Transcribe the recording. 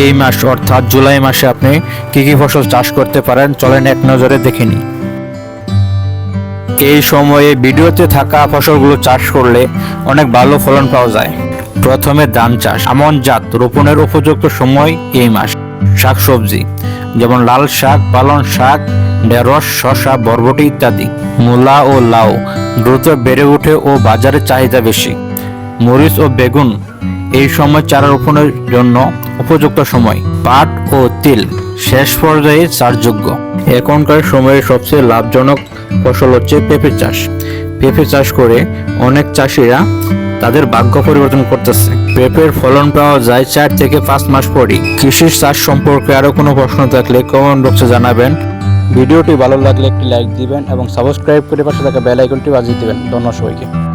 এই মাস, অর্থাৎ জুলাই মাসে আপনি কি কি ফসল চাষ করতে পারেন, চলেন এক নজরে দেখে নিই। এই সময়ে ভিডিওতে থাকা ফসলগুলো চাষ করলে অনেক ভালো ফলন পাওয়া যায়। প্রথমে ধান চাষ, আমন জাত, রোপণের উপযুক্ত সময় এই মাস। শাকসবজি, যেমন লাল শাক, পালং শাক, ঢেঁড়স, শসা, বরবটি ইত্যাদি, মূলা ও লাউ দ্রুত বেড়ে ওঠে ও বাজারে চাহিদা বেশি। মরিচ ও বেগুন এই সময় চারা রোপণের জন্য উপযুক্ত সময়। পাট ও তিল শেষ পর্যায়ে চাষযোগ্য। এখনকার সময়ে সবচেয়ে লাভজনক ফসল হচ্ছে পেঁপে চাষ। পেঁপে চাষ করে অনেক চাষিরা তাদের ভাগ্য পরিবর্তন করতেছে। পেঁপের ফলন পাওয়া যায় চার থেকে পাঁচ মাস পরই। কৃষির চাষ সম্পর্কে আরও কোনো প্রশ্ন থাকলে কমেন্ট বক্সে জানাবেন। ভিডিওটি ভালো লাগলে একটি লাইক দিবেন এবং সাবস্ক্রাইব করে পাশে থাকা বেল আইকনটি বাজিয়ে দিবেন। ধন্যবাদ সবাইকে।